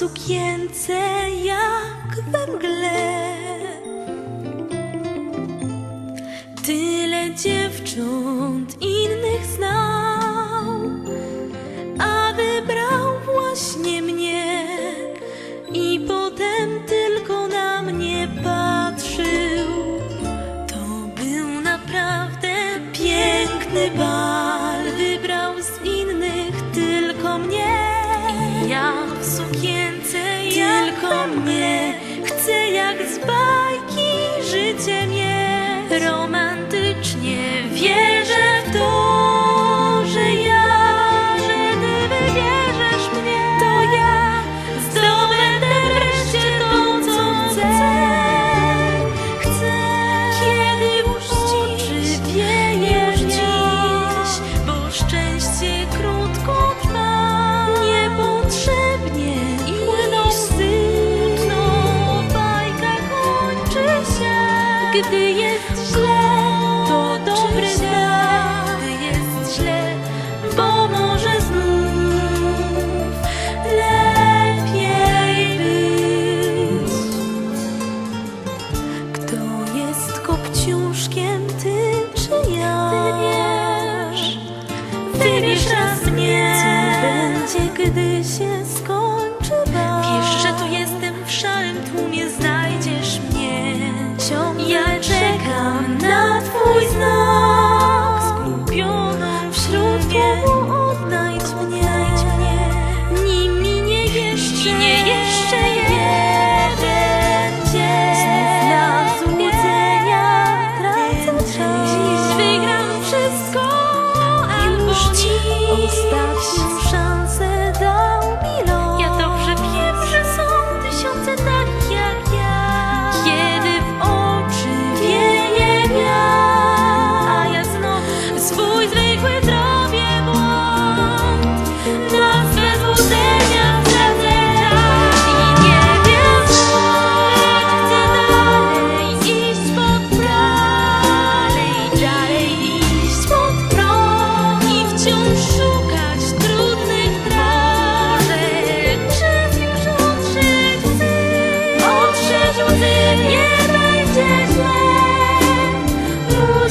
sukience jak we mgle. Tyle dziewcząt innych znał, a wybrał właśnie mnie. I potem tylko na mnie patrzył. To był naprawdę piękny bal. mnie. Jak z bajki życie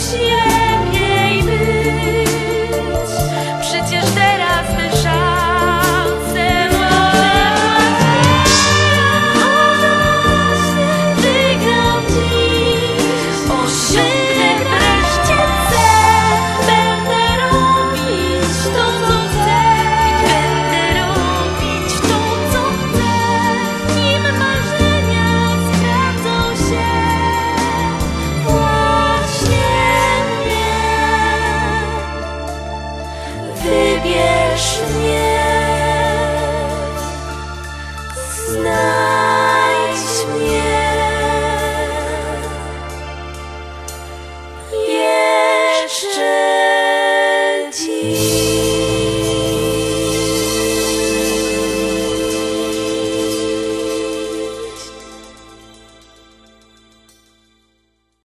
谢。